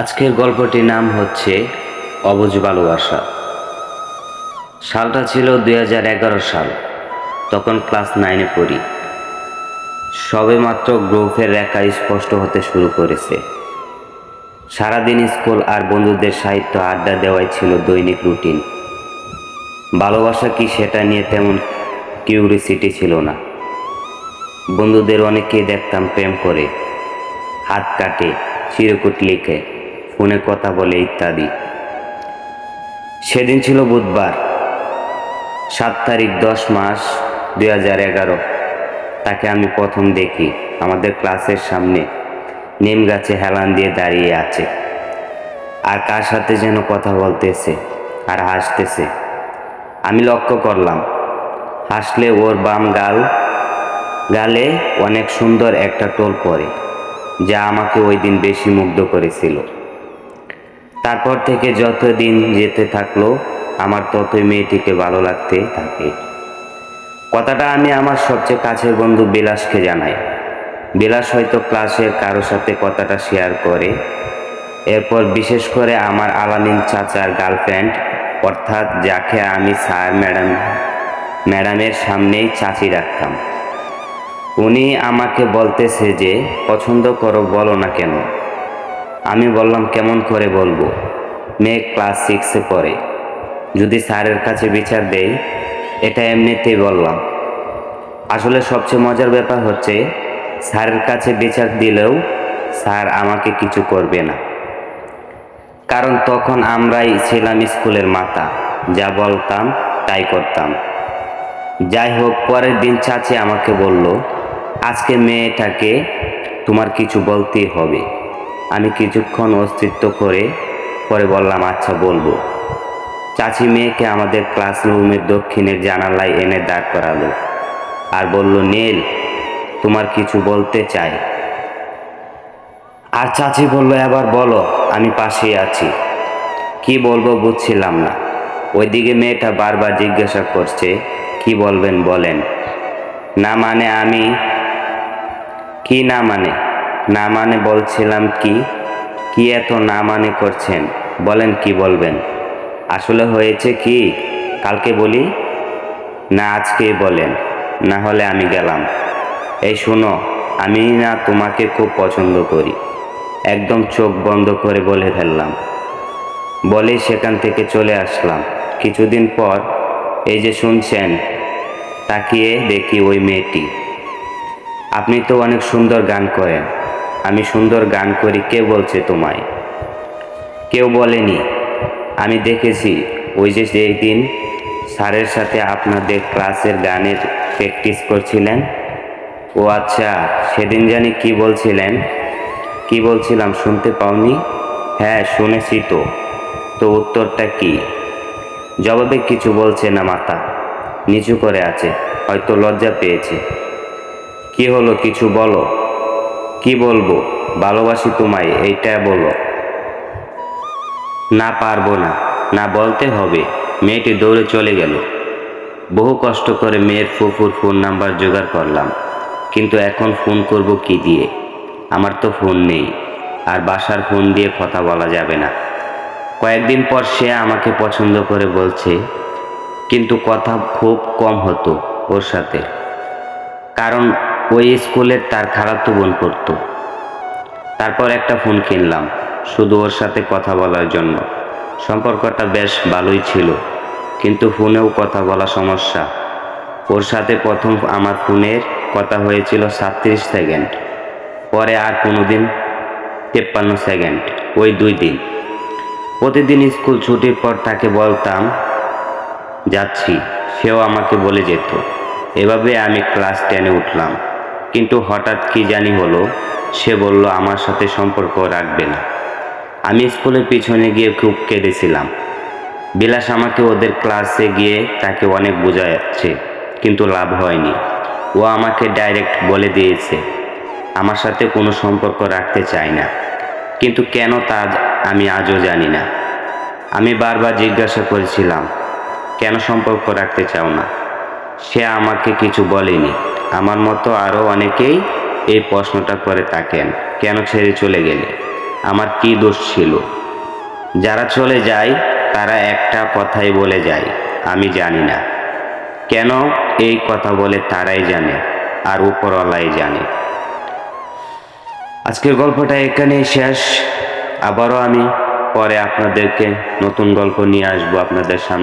আজকের গল্পটির নাম হচ্ছে অবুজ ভালোবাসা সালটা ছিল দু হাজার এগারো সাল, তখন ক্লাস নাইনে পড়ি। সবে মাত্র গ্রুপের রেখা স্পষ্ট হতে শুরু করেছে। সারাদিন স্কুল আর বন্ধুদের সাহিত্য আড্ডা দেওয়াই ছিল দৈনিক রুটিন। ভালোবাসা কি সেটা নিয়ে তেমন কিউরিসিটি ছিল না। বন্ধুদের অনেকেই দেখতাম প্রেম করে, হাত কাটে, চিরকুট লিখে। ফোনে কথা বলে ইত্যাদি। সেদিন ছিল বুধবার, সাত তারিখ দশ মাস দুই হাজার এগারো। তাকে আমি প্রথম দেখি, আমাদের ক্লাসের সামনে নিম গাছে হেলান দিয়ে দাঁড়িয়ে আছে। আর কার সাথে যেন কথা বলতেছে আর হাসতেছে। আমি লক্ষ্য করলাম, হাসলে ওর বাম গাল, গালে অনেক সুন্দর একটা টোল পড়ে যা আমাকে ওই দিন বেশি মুগ্ধ করেছিল। তারপর থেকে যত দিন যেতে থাকল, আমার ততই মেয়েটিকে ভালো লাগতে থাকে। কথাটা আমি আমার সবচেয়ে কাছের বন্ধু বিলাসকে জানাই। বিলাস হয়তো ক্লাসের কারোর সাথে কথাটা শেয়ার করে। এরপর বিশেষ করে আমার আলামিন চাচার গার্লফ্রেন্ড, অর্থাৎ যাকে আমি স্যার ম্যাডাম, ম্যাডামের সামনেই চাচি রাখতাম। উনি আমাকে বলতেছে যে, পছন্দ করো বলো না কেন? আমি বললাম, কেমন করে বলব? মেয়ে ক্লাস সিক্সে পড়ে। যদি স্যারের কাছে বিচার দেই, এটা এমনিতেই বললাম। আসলে সবচেয়ে মজার ব্যাপার হচ্ছে, স্যারের কাছে বিচার দিলেও স্যার আমাকে কিছু করবে না। কারণ তখন আমরাই ছিলাম স্কুলের মাতা, যা বলতাম তাই করতাম। যাই হোক, পরের দিন চাচি আমাকে বলল, আজকে মেয়েটাকে তোমার কিছু বলতেই হবে। আমি কিছুক্ষণ অস্তিত্ব করে পরে বললাম আচ্ছা বলব। চাচি মেয়েকে আমাদের ক্লাসরুমের দক্ষিণের জানালায় এনে দাঁড় করালো আর বলল, নীল, তোমার কিছু বলতে চাই। আর চাচি বলল, এবার বলো, আমি পাশেই আছি। কি বলব বুঝছিলাম না। ওইদিকে মেয়েটা বারবার জিজ্ঞাসা করছে, কি বলবেন বলেন? না মানে আমি? কি না মানে? না মানে বলছিলাম কি? কি এত না মানে করছেন? বলেন কি বলবেন? আসলে হয়েছে কি? কালকে বলি? না, আজকেই বলেন। না হলে আমি গেলাম। এই শোনো, আমি না তোমাকে খুব পছন্দ করি। একদম চোখ বন্ধ করে বলে ফেললাম। বলেই সেখান থেকে চলে আসলাম। কিছুদিন পর এই যে শুনছেন, তাকিয়ে দেখি ওই মেয়েটি। আপনি তো অনেক সুন্দর গান করেন। আমি সুন্দর গান করি, কে বলছে তোমায়? কেউ বলেনি। আমি দেখেছি, ওই যে যেই দিন স্যারের সাথে আপনাদের ক্লাসের গানের প্র্যাকটিস করছিলেন, ও আচ্ছা সেদিন জানি কি বলছিলেন? কি বলছিলাম শুনতে পাওনি? হ্যাঁ শুনেছি তো। তো উত্তরটা কি? জবাবে কিছু বলছে না মাতা। নিচু করে আছে, হয়তো লজ্জা পেয়েছে। কি হলো, কিছু বলো? কি বলব? ভালোবাসি তোমায়, এইটা বলো। না পারব না না বলতে হবে। মেয়েটি দৌড়ে চলে গেল। বহু কষ্ট করে মেয়ের ফুফুর ফোন নাম্বার জোগাড় করলাম। কিন্তু এখন ফোন করব কি দিয়ে? আমার তো ফোন নেই, আর বাসার ফোন দিয়ে কথা বলা যাবে না। কয়েকদিন পর সে আমাকে পছন্দ করে বলছে, কিন্তু কথা খুব কম হতো ওর সাথে। কারণ ওই স্কুলের তার খালাতো বোন পড়তো তারপর একটা ফোন কিনলাম, শুধু ওর সাথে কথা বলার জন্য। সম্পর্কটা বেশ ভালোই ছিল, কিন্তু ফোনেও কথা বলা সমস্যা। ওর সাথে প্রথম আমার ফোনের কথা হয়েছিল সাতত্রিশ সেকেন্ড, পরে আর কোনো দিন তেপ্পান্ন সেকেন্ড, ওই দুই দিন। প্রতিদিন স্কুল ছুটির পর তাকে বলতাম, যাচ্ছি। সেও আমাকে বলে যেত। এভাবে আমি ক্লাস টেনে উঠলাম। কিন্তু হঠাৎ কি জানি হলো, সে বলল, আমার সাথে সম্পর্ক রাখবে না। আমি স্কুলের পিছনে গিয়ে খুব কেঁদেছিলাম। বিলাস আমাকে ওদের ক্লাসে গিয়ে তাকে অনেক বোঝাচ্ছে, কিন্তু লাভ হয়নি। ও আমাকে ডাইরেক্ট বলে দিয়েছে, আমার সাথে কোনো সম্পর্ক রাখতে চায় না। কিন্তু কেন তা আমি আজও জানি না। আমি বারবার জিজ্ঞাসা করেছিলাম, কেন সম্পর্ক রাখতে চাও না? সে আমাকে কিছু বলেনি। আমার মতো আরও অনেকেই এই প্রশ্নটা করে থাকেন, কেন ছেড়ে চলে গেলে? আমার কি দোষ ছিল? যারা চলে যায়, তারা একটা কথাই বলে যায়, আমি জানি না। কেন এই কথা বলে তারাই জানে, আর উপরওয়ালাই জানে? আজকের গল্পটা এখানেই শেষ। আবারও আমি পরে আপনাদেরকে নতুন গল্প নিয়ে আসব আপনাদের সামনে।